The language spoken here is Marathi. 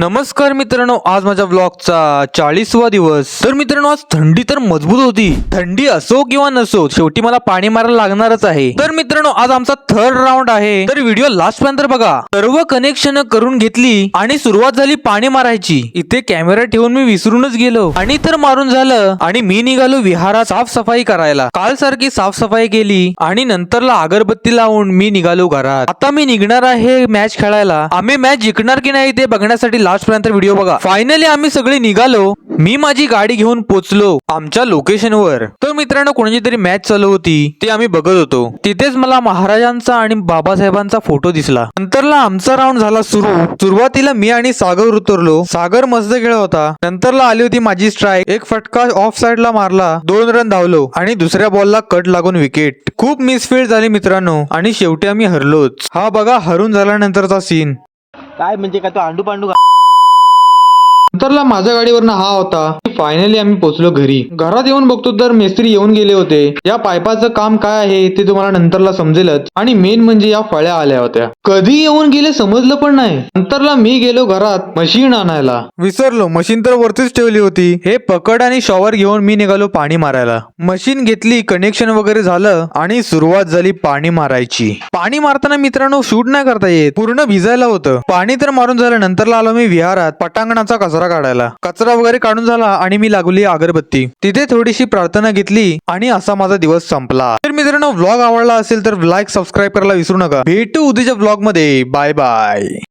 नमस्कार मित्रांनो आज माझ्या ब्लॉगचा चाळीसवा दिवस. तर मित्रांनो आज थंडी तर मजबूत होती. थंडी असो किंवा नसो शेवटी मला पाणी मारायला लागणारच आहे. तर मित्रांनो आज आमचा थर्ड राऊंड आहे. तर व्हिडिओ लास्ट पर्यंत बघा. सर्व कनेक्शन करून घेतली आणि सुरुवात झाली पाणी मारायची. इथे कॅमेरा ठेवून मी विसरूनच गेलो. आणि तर मारून झालं आणि मी निघालो विहारात साफसफाई करायला. काल सारखी साफसफाई केली आणि नंतरला अगरबत्ती लावून मी निघालो घरात. आता मी निघणार आहे मॅच खेळायला. आम्ही मॅच जिंकणार की नाही ते बघण्यासाठी लास्ट पर्यंत व्हिडिओ बघा. फायनली आम्ही सगळे निघालो. मी माझी गाडी घेऊन पोचलो आमच्या लोकेशनवर तर मित्रांनो कोणाची तरी मॅच चालू होती ते आम्ही बघत होतो. तिथेच मला महाराजांचा आणि बाबासाहेबांचा फोटो दिसला. नंतरला आमचा राऊंड झाला सुरू. सुरुवातीला मी आणि सागर उतरलो. सागर मस्त खेळ होता. नंतरला आली होती माझी स्ट्राईक एक फटका ऑफ साइडला मारला. दोन रन धावलो. आणि दुसऱ्या बॉलला कट लागून विकेट खूप मिसफील्ड झाली मित्रांनो. आणि शेवटी आम्ही हरलोच. हा बघा हरून झाल्यानंतरचा सीन काय म्हणजे काय तो अंडू पांडू का नंतरला माझ्या गाडीवरनं हा होता. फायनली आम्ही पोहोचलो घरी. घरात येऊन बघतो तर मेस्त्री येऊन गेले होते. या पायपाचं काम काय आहे ते तुम्हाला नंतरला समजेलच. आणि मेन म्हणजे या फळ्या आल्या होत्या. कधी येऊन गेले समजलं पण नाही. नंतरला मी गेलो घरात मशीन आणायला. विसरलो. मशीन तर वरतीच ठेवली होती. हे पकड आणि शॉवर घेऊन मी निघालो पाणी मारायला. मशीन घेतली कनेक्शन वगैरे झालं आणि सुरुवात झाली पाणी मारायची. पाणी मारताना मित्रांनो शूट नाही करता येत. पूर्ण भिजायला होतं. पाणी तर मारून झालं. नंतरला आलो मी विहारात पटांगणाचा कसा कचरा काढायला. कचरा वगैरे काढून झाला आणि मी लागली अगरबत्ती. तिथे थोडीशी प्रार्थना घेतली आणि असा माझा दिवस संपला. तर मित्रांनो व्लॉग आवडला असेल तर लाईक सबस्क्राईब करायला विसरू नका. भेटू उद्याच्या ब्लॉगमध्ये. Bye bye